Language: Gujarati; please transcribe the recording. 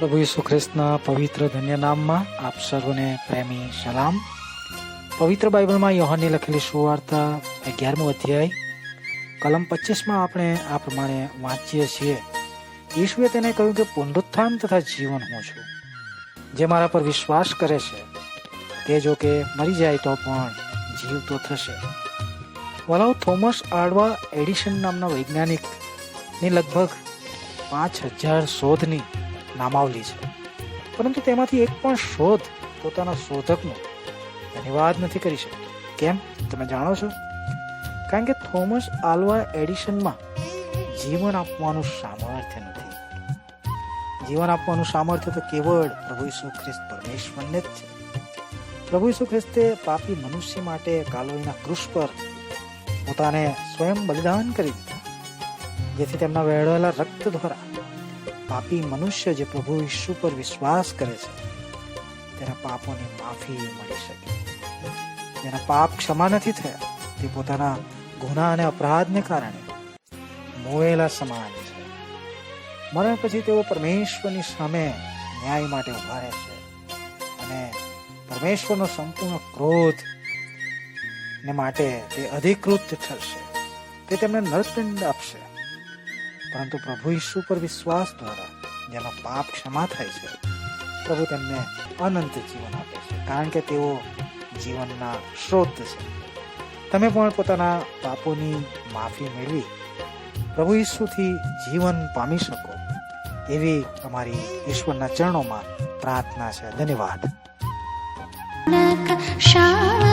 પ્રભુ ઈસુ ખ્રિસ્તના પવિત્ર ધન્ય નામમાં આપ સર્વને પ્રેમી સલામ. પવિત્ર બાઇબલમાં યોહાનની લખેલી સુવાર્તા અગિયારમો અધ્યાય, કલમ પચીસમાં આપણે આ પ્રમાણે વાંચીએ છીએ. ઈશુએ તેને કહ્યું કે પુનરુત્થાન તથા જીવન હું છું, જે મારા પર વિશ્વાસ કરે છે. તે જો કે મરી જાય તો પણ જીવતો થશે. વલાઉ થોમસ આડવા એડિશન નામના વૈજ્ઞાનિકની લગભગ પાંચ હજાર શોધની નામાવલી છે. પરંતુ તેમાંથી એક પણ શોધ પોતાના શોધકનો ધન્યવાદ નથી કરી શકતો. કેમ? તમે જાણો છો? કારણ કે થોમસ આલ્વા એડિશનમાં જીવન આપવાનું સામર્થ્ય નથી. જીવન આપવાનું સામર્થ્ય તો કેવળ પ્રભુ ઈસુ ખ્રિસ્ત પરમેશ્વરને જ છે. પ્રભુ ઈસુ ખ્રિસ્તે પાપી મનુષ્ય માટે કાલોઈના કૃષ પર પોતાને સ્વયં બલિદાન કરી દીધા. જેથી તેમના વહેવાયેલા રક્ત દ્વારા પાપી મનુષ્ય જે પ્રભુ ઈસુ પર વિશ્વાસ કરે છે, તેના પાપોની માફી મળી શકે. જેના પાપ ક્ષમા નથી થયા, તે પોતાના ગુના અને અપરાધને કારણે મોયેલા સમાન છે. મરણ પછી તેઓ પરમેશ્વરની સામે ન્યાય માટે ઊભા રહેશે અને પરમેશ્વરનો સંપૂર્ણ ક્રોધ ને માટે તે અધિકૃત ઠરશે તે તેમને નરદંડ આપશે. પરંતુ પ્રભુ ઈસુ પર વિશ્વાસ દ્વારા જેનો પાપ ક્ષમા થાય છે, પ્રભુ તેમને અનંત જીવન આપે છે, કારણ કે તેઓ જીવનના સ્ત્રોત છે. તમે પણ પોતાના પાપોની માફી મેળવી પ્રભુ ઈસુથી જીવન પામી શકો, એવી અમારી ઈશ્વરના ચરણોમાં પ્રાર્થના છે. ધન્યવાદ. શાવ